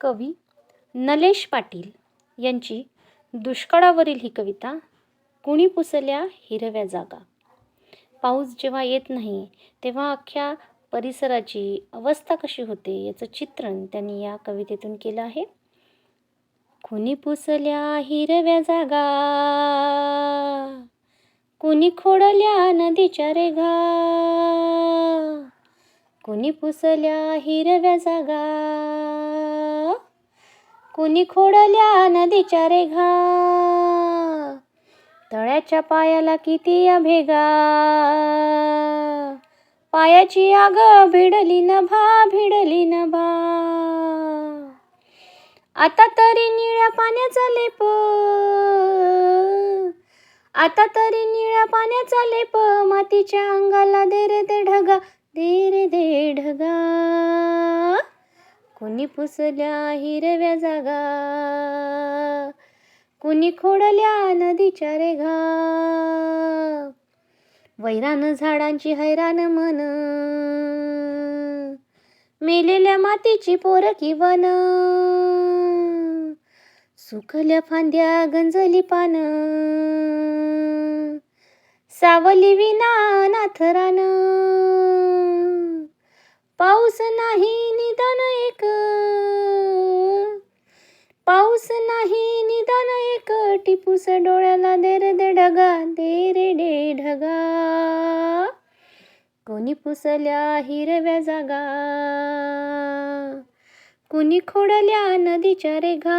कवी नलेश पाटील यांची दुष्काळावरील ही कविता कुणी पुसल्या हिरव्या जागा. पाऊस जेव्हा येत नाही तेव्हा अख्ख्या परिसराची अवस्था कशी होते याचं चित्रण त्यांनी या कवितेतून केलं आहे. कुणी पुसल्या हिरव्या जागा. कुणी खोडल्या नदीच्या रेघा. कुणी पुसल्या हिरव्या जागा. कुणी खोडल्या नदीच्या रेघा? तळ्याच्या पायाला किती या भेगा पायाची आग भिडली नभा भिडली नभा आता तरी निळ्या पाण्याचा लेप. आता तरी निळ्या पाण्याचा लेप मातीच्या अंगाला दे रे दे ढगा दे रे दे ढगा कुणी पुसल्या हिरव्या जागा? कुणी खोडल्या नदीच्या रेघा? वैरान झाडांची हैराण मन. मेलेल्या मातीची पोरकी वन सुकल्या फांद्या गंजली पान. सावली विना नाथरान पाऊस नाही निदान एक पाऊस नाही निदान एक टिपूस डोळ्याला दे रे दे ढगा दे रे डे ढगा. कोणी पुसल्या हिरव्या जागा कुणी खोडल्या नदीच्या रेघा.